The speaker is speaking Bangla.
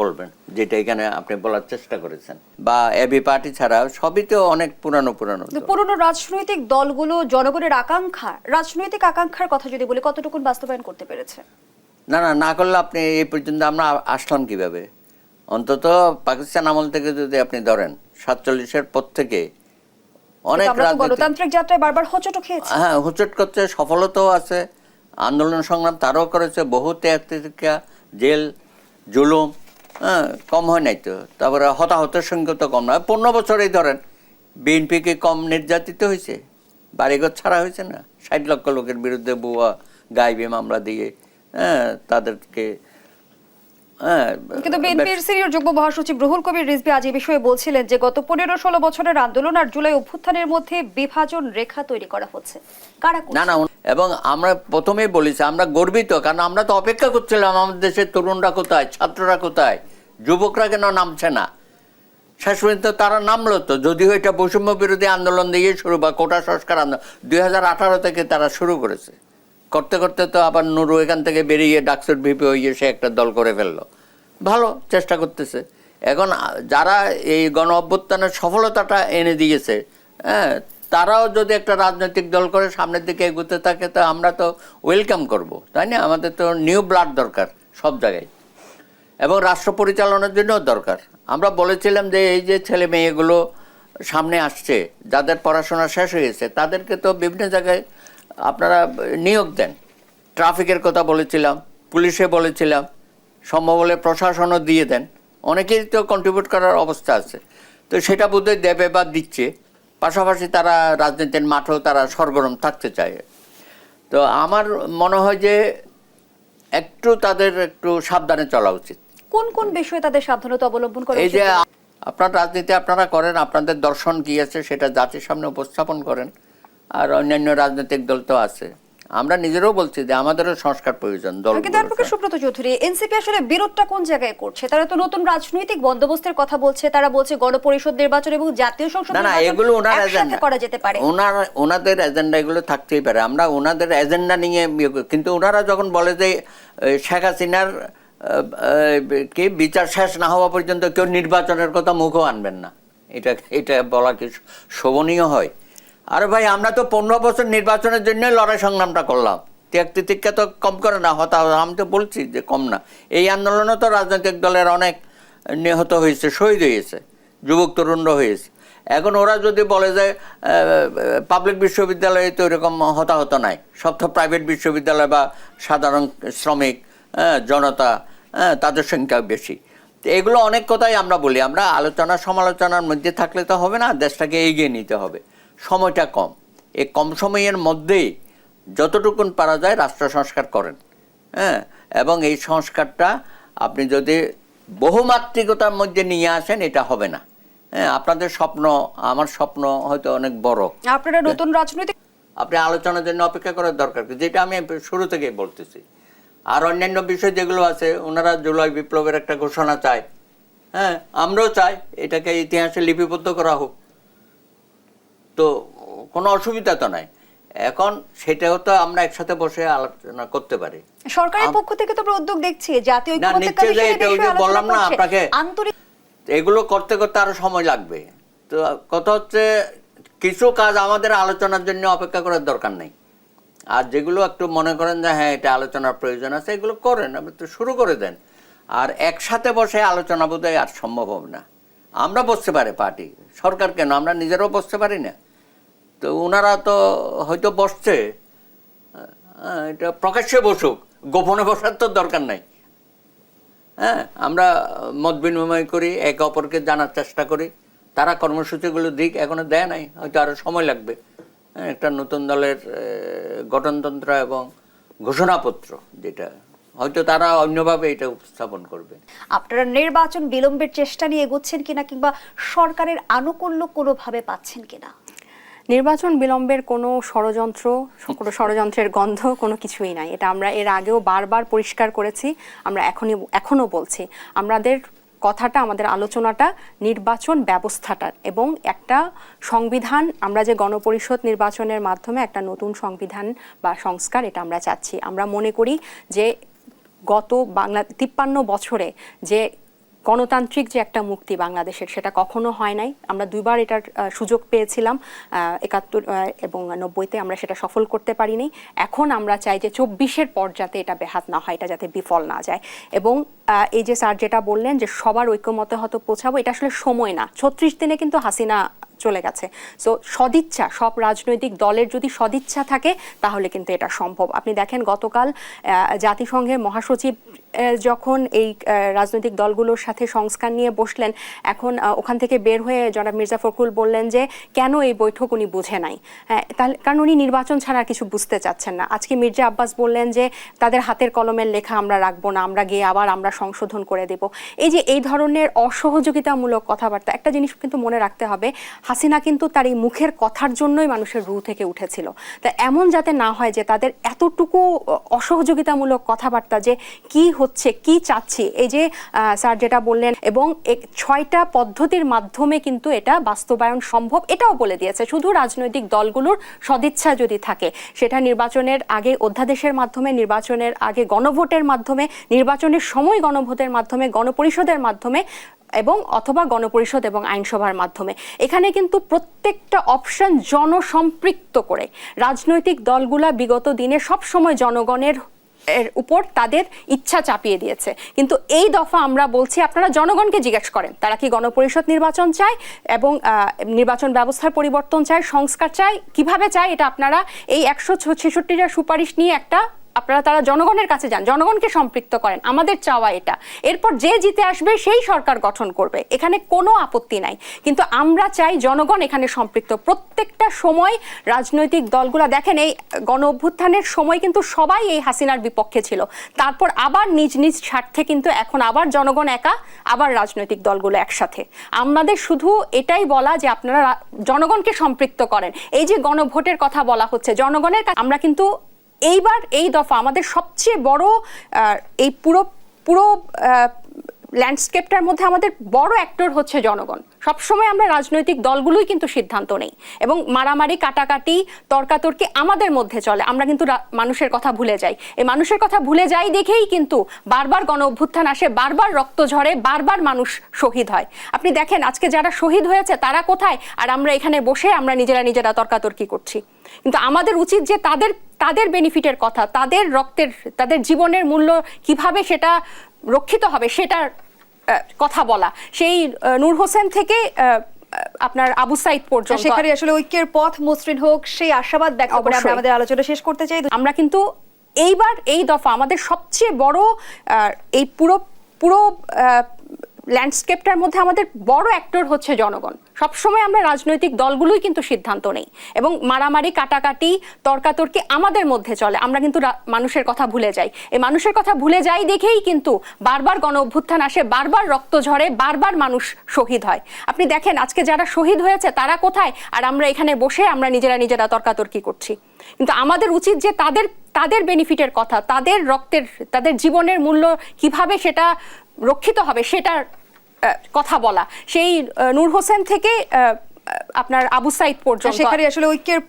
বলবেন যেটা এখানে আপনি বলার চেষ্টা করেছেন। বা এবি পার্টি ছাড়া সবই তো অনেক পুরানো পুরানো পুরনো রাজনৈতিক দলগুলো জনগণের আকাঙ্ক্ষা রাজনৈতিক আকাঙ্ক্ষার কথা যদি বলি কতটুকুন বাস্তবায়ন করতে পেরেছে? না না না করলে আপনি এই পর্যন্ত আমরা আসলাম কীভাবে? অন্তত পাকিস্তান আমল থেকে যদি আপনি ধরেন সাতচল্লিশের পর থেকে অনেক গণতান্ত্রিক যাত্রায় বারবার হোঁচটও খেয়েছি। হ্যাঁ হুচট করছে সফলতাও আছে আন্দোলন সংগ্রাম তারও করেছে বহু ত্যাগ জেল জুলুম হ্যাঁ কম হয় নাই তো। তারপরে হতাহতের সংখ্যা তো কম নয় পনেরো বছরেই ধরেন বিএনপিকে কম নির্যাতিত হয়েছে? বাড়িঘর ছাড়া হয়েছে না? ষাট লক্ষ লোকের বিরুদ্ধে বুয়া গাইবে মামলা দিয়ে হ্যাঁ তাদেরকে কিন্তু বিএনপির সিনিয়র যুগ্ম মহাসচিব রুহুল কবির রিজভী আজ এই বিষয়ে বলছিলেন যে গত পনেরো ষোলো বছরের আন্দোলন আর জুলাই অভ্যুত্থানের মধ্যে বিভাজন রেখা তৈরি করা হচ্ছে। কারা না না এবং আমরা প্রথমেই বলেছি আমরা গর্বিত কারণ আমরা তো অপেক্ষা করছিলাম আমাদের দেশের তরুণরা কোথায় ছাত্ররা কোথায় যুবকরা কেন নামছে না? শেষ পর্যন্ত তারা নামলো তো যদিও এটা বৈষম্য বিরোধী আন্দোলন দিয়ে শুরু বা কোটা সংস্কার আন্দোলন দুই হাজার আঠারো থেকে তারা শুরু করেছে। করতে করতে তো আবার নুরু এখান থেকে বেরিয়ে ডাকসুর ভিপি হয়ে সে একটা দল করে ফেলল। ভালো চেষ্টা করতেছে। এখন যারা এই গণ অভ্যুত্থানের সফলতাটা এনে দিয়েছে হ্যাঁ তারাও যদি একটা রাজনৈতিক দল করে সামনের দিকে এগোতে থাকে, তো আমরা তো ওয়েলকাম করব, তাই না? আমাদের তো নিউ ব্লাড দরকার সব জায়গায়। এবং রাষ্ট্র পরিচালনার জন্যও দরকার। আমরা বলেছিলাম যে এই যে ছেলে মেয়েগুলো সামনে আসছে, যাদের পড়াশোনা শেষ হয়েছে তাদেরকে তো বিভিন্ন জায়গায় আপনারা নিয়োগ দেন। ট্রাফিকের কথা বলেছিলাম, পুলিশে বলেছিলাম সম্ভব হলে প্রশাসনও দিয়ে দেন। অনেকেই তো কন্ট্রিবিউট করার অবস্থা আছে। তো সেটা বোধহয় দেবে বা দিচ্ছে। পাশাপাশি তারা রাজনীতির মাঠেও তারা সরগরম থাকতে চায়। তো আমার মনে হয় যে একটু তাদের একটু সাবধানে চলা উচিত। কোন কোন বিষয়ে তাদের সাবধানতা অবলম্বন করা এই যে আপনার রাজনীতি আপনারা করেন আপনাদের দর্শন কি আছে সেটা জাতির সামনে উপস্থাপন করেন। আর অন্যান্য রাজনৈতিক দল তো আছে। আমরা নিজেরাও বলছি যে আমাদেরও সংস্কার প্রয়োজন দল কিন্তু সুব্রত চৌধুরী এনসিপি আসলে বিরোধটা কোন জায়গায় করছে? তারা তো নতুন রাজনৈতিক বন্দোবস্তের কথা বলছে তারা বলছে গণপরিষদ নির্বাচন এবং জাতীয় সংসদ না না এগুলো ওনার এজেন্ডা করা যেতে পারে। ওনার ওনাদের এজেন্ডা এগুলো থাকতেই পারে। আমরা ওনাদের এজেন্ডা নিয়ে কিন্তু ওনারা যখন বলে যে শেখ হাসিনার কি বিচার শেষ না হওয়া পর্যন্ত কেউ নির্বাচনের কথা মুখও আনবেন না। এটা এটা বলা কি শোভনীয় হয়? আরে ভাই আমরা তো পনেরো বছর নির্বাচনের জন্য লড়াই সংগ্রামটা করলাম। ত্যাগ তিতিক্ষা তো কম করে না হতা আমি তো বলছি যে কম না। এই আন্দোলনে তো রাজনৈতিক দলের অনেক নিহত হয়েছে শহীদ হয়েছে যুবক তরুণরা হয়েছে। এখন ওরা যদি বলে যে পাবলিক বিশ্ববিদ্যালয়ে তো এরকম হতাহত নাই সব তো প্রাইভেট বিশ্ববিদ্যালয় বা সাধারণ শ্রমিক হ্যাঁ, জনতা হ্যাঁ, তাদের সংখ্যা বেশি। এগুলো অনেক কথাই আমরা বলি। আমরা আলোচনা সমালোচনার মধ্যে থাকলে তো হবে না দেশটাকে এগিয়ে নিতে হবে। সময়টা কম। এই কম সময়ের মধ্যেই যতটুকুন পারা যায় রাষ্ট্র সংস্কার করেন হ্যাঁ? এবং এই সংস্কারটা আপনি যদি বহুমাত্রিকতার মধ্যে নিয়ে আসেন এটা হবে না। হ্যাঁ আপনাদের স্বপ্ন আমার স্বপ্ন হয়তো অনেক বড়। আপনারা নতুন রাজনৈতিক আপনি আলোচনার জন্য অপেক্ষা করার দরকার যেটা আমি শুরু থেকেই বলতেছি। আর অন্যান্য বিষয় যেগুলো আছে ওনারা জুলাই বিপ্লবের একটা ঘোষণা চায়। হ্যাঁ আমরাও চাই এটাকে ইতিহাসে লিপিবদ্ধ করা হোক। তো কোনো অসুবিধা তো নাই। এখন সেটাও তো আমরা একসাথে বসে আলোচনা করতে পারি। সরকারের পক্ষ থেকে তো উদ্যোগ দেখছি জাতীয় বললাম না আপনাকে। এগুলো করতে করতে আরও সময় লাগবে। তো কথা হচ্ছে কিছু কাজ আমাদের আলোচনার জন্য অপেক্ষা করার দরকার নেই। আর যেগুলো একটু মনে করেন যে হ্যাঁ এটা আলোচনার প্রয়োজন আছে এগুলো করেন আপনি তো শুরু করে দেন। আর একসাথে বসে আলোচনা বোধহয় আর সম্ভব হবে না। আমরা বসতে পারি পার্টি সরকার কেন? আমরা নিজেরাও বসতে পারি না। তো ওনারা তো হয়তো বসছে। হ্যাঁ, এটা প্রকাশ্যে বসুক গোপনে বসার তো দরকার নাই। হ্যাঁ আমরা মত বিনিময় করি একে অপরকে জানার চেষ্টা করি। তারা কর্মসূচিগুলো দিক এখনও দেয় নাই হয়তো আরও সময় লাগবে। হ্যাঁ, একটা নতুন দলের গঠনতন্ত্র এবং ঘোষণাপত্র যেটা হয়তো তারা অন্যভাবে এটা উপস্থাপন করবে। আপনারা নির্বাচন বিলম্বের চেষ্টা নিয়ে এগোচ্ছেন কিনা কিংবা সরকারের আনুকূল্য কোনোভাবে পাচ্ছেন কিনা? নির্বাচন বিলম্বের কোনো ষড়যন্ত্র, কোনো ষড়যন্ত্রের গন্ধ, কোনো কিছুই নাই। এটা আমরা এর আগেও বারবার পরিষ্কার করেছি, আমরা এখনই, এখনও বলছি। আমাদের কথাটা, আমাদের আলোচনাটা, নির্বাচন ব্যবস্থাটার এবং একটা সংবিধান, আমরা যে গণপরিষদ নির্বাচনের মাধ্যমে একটা নতুন সংবিধান বা সংস্কার, এটা আমরা চাচ্ছি। আমরা মনে করি যে গত বাংলা, তিপ্পান্ন বছরে যে গণতান্ত্রিক যে একটা মুক্তি বাংলাদেশের, সেটা কখনো হয় নাই। আমরা দুইবার এটার সুযোগ পেয়েছিলাম একাত্তর এবং নব্বইতে আমরা সেটা সফল করতে পারিনি। এখন আমরা চাই যে চব্বিশের পর যাতে এটা বেহাত না হয়, এটা যাতে বিফল না যায়। এবং এই যে স্যার যেটা বললেন যে সবার ঐক্যমতে হয়তো পৌঁছাবো, এটা আসলে সময় না। ছত্রিশ দিনে কিন্তু হাসিনা চলে গেছে। সো সদিচ্ছা, সব রাজনৈতিক দলের যদি সদিচ্ছা থাকে, তাহলে কিন্তু এটা সম্ভব। আপনি দেখেন গতকাল জাতিসংঘের মহাসচিব যখন এই রাজনৈতিক দলগুলোর সাথে সংস্কার নিয়ে বসলেন এখন ওখান থেকে বের হয়ে জনাব মির্জা ফখরুল বললেন যে কেন এই বৈঠক উনি বুঝে নাই? হ্যাঁ, তাহলে কারণ উনি নির্বাচন ছাড়া কিছু বুঝতে চাচ্ছেন না। আজকে মির্জা আব্বাস বললেন যে তাদের হাতের কলমের লেখা আমরা রাখব না আমরা গিয়ে আবার আমরা সংশোধন করে দেব। এই যে এই ধরনের অসহযোগিতামূলক কথাবার্তা একটা জিনিস কিন্তু মনে রাখতে হবে হাসিনা কিন্তু তার এই মুখের কথার জন্যই মানুষের রু থেকে উঠেছিল। তা এমন যাতে না হয় যে তাদের এতটুকু অসহযোগিতামূলক কথাবার্তা যে কি কি চাচ্ছি? এই যে স্যার যেটা বললেন, এবং ছয়টা পদ্ধতির মাধ্যমে কিন্তু এটা বাস্তবায়ন সম্ভব, এটাও বলে দিয়েছে। শুধু রাজনৈতিক দলগুলোর সদিচ্ছা যদি থাকে, সেটা নির্বাচনের আগে অধ্যাদেশের মাধ্যমে, নির্বাচনের আগে গণভোটের মাধ্যমে, নির্বাচনের সময় গণভোটের মাধ্যমে, গণপরিষদের মাধ্যমে, এবং অথবা গণপরিষদ এবং আইনসভার মাধ্যমে। এখানে কিন্তু প্রত্যেকটা অপশন জনসম্পৃক্ত করে। রাজনৈতিক দলগুলা বিগত দিনে সবসময় জনগণের এর উপর তাদের ইচ্ছা চাপিয়ে দিয়েছে। কিন্তু এই দফা আমরা বলছি, আপনারা জনগণকে জিজ্ঞেস করেন, তারা কি গণপরিষদ নির্বাচন চায় এবং নির্বাচন ব্যবস্থার পরিবর্তন চায়, সংস্কার চায়? কীভাবে চায়? এটা আপনারা এই একশো ছেষট্টিটা সুপারিশ নিয়ে একটা আপনারা তারা জনগণের কাছে যান, জনগণকে সম্পৃক্ত করেন। আমাদের চাওয়া এটা। এরপর যে জিতে আসবে, সেই সরকার গঠন করবে। এখানে কোনো আপত্তি নাই। কিন্তু আমরা চাই জনগণ এখানে সম্পৃক্ত। প্রত্যেকটা সময় রাজনৈতিক দলগুলা দেখেন, এই গণ অভ্যুত্থানের সময় কিন্তু সবাই এই হাসিনার বিপক্ষে ছিল। তারপর আবার নিজ নিজ স্বার্থে কিন্তু এখন আবার জনগণ একা, আবার রাজনৈতিক দলগুলো একসাথে। আমাদের শুধু এটাই বলা যে আপনারা জনগণকে সম্পৃক্ত করেন। এই যে গণভোটের কথা বলা হচ্ছে, জনগণের আমরা কিন্তু এইবার এই দফা আমাদের সবচেয়ে বড় এই পুরো পুরো ল্যান্ডস্কেপটার মধ্যে আমাদের বড় অ্যাক্টর হচ্ছে জনগণ। সবসময় আমরা রাজনৈতিক দলগুলোই কিন্তু সিদ্ধান্ত নেই এবং মারামারি, কাটাকাটি, তর্কাতর্কি আমাদের মধ্যে চলে। আমরা কিন্তু মানুষের কথা ভুলে যাই। এই মানুষের কথা ভুলে যাই দেখেই কিন্তু বারবার গণ অভ্যুত্থান আসে, বারবার রক্ত ঝরে, বারবার মানুষ শহীদ হয়। আপনি দেখেন, আজকে যারা শহীদ হয়েছে, তারা কোথায়? আর আমরা এখানে বসে আমরা নিজেরা নিজেরা তর্কাতর্কি করছি। কিন্তু আমাদের উচিত যে তাদের তাদের বেনিফিটের কথা, তাদের রক্তের, তাদের জীবনের মূল্য কীভাবে সেটা রক্ষিত হবে সেটার কথা বলা। সেই নূর হোসেন থেকে আহ, আপনার আবু সাইদ পর্যন্ত। সেখানে আসলে ঐক্যের পথ মসৃণ হোক সেই আশাবাদ ব্যক্ত করে আমরা। আমাদের আলোচনা শেষ করতে চাই। আমরা কিন্তু এইবার এই দফা আমাদের সবচেয়ে বড় এই পুরো পুরো ল্যান্ডস্কেপটার মধ্যে আমাদের বড় অ্যাক্টর হচ্ছে জনগণ। সবসময় আমরা রাজনৈতিক দলগুলোই কিন্তু সিদ্ধান্ত নেই এবং মারামারি, কাটাকাটি, তর্কাতর্কি আমাদের মধ্যে চলে। আমরা কিন্তু মানুষের কথা ভুলে যাই। এই মানুষের কথা ভুলে যাই দেখেই কিন্তু বারবার গণ অভ্যুত্থান আসে, বারবার রক্ত ঝরে, বারবার মানুষ শহীদ হয়। আপনি দেখেন, আজকে যারা শহীদ হয়েছে, তারা কোথায়? আর আমরা এখানে বসে আমরা নিজেরা নিজেরা তর্কাতর্কি করছি। কিন্তু আমাদের উচিত যে তাদের তাদের বেনিফিটের কথা, তাদের রক্তের, তাদের জীবনের মূল্য কীভাবে সেটা রক্ষিত হবে, সেটার কথা বলা। সেই নূর হোসেন থেকে আপনার আবু সাইদ পর্যন্ত। সেখানে আসলে ঐক্যের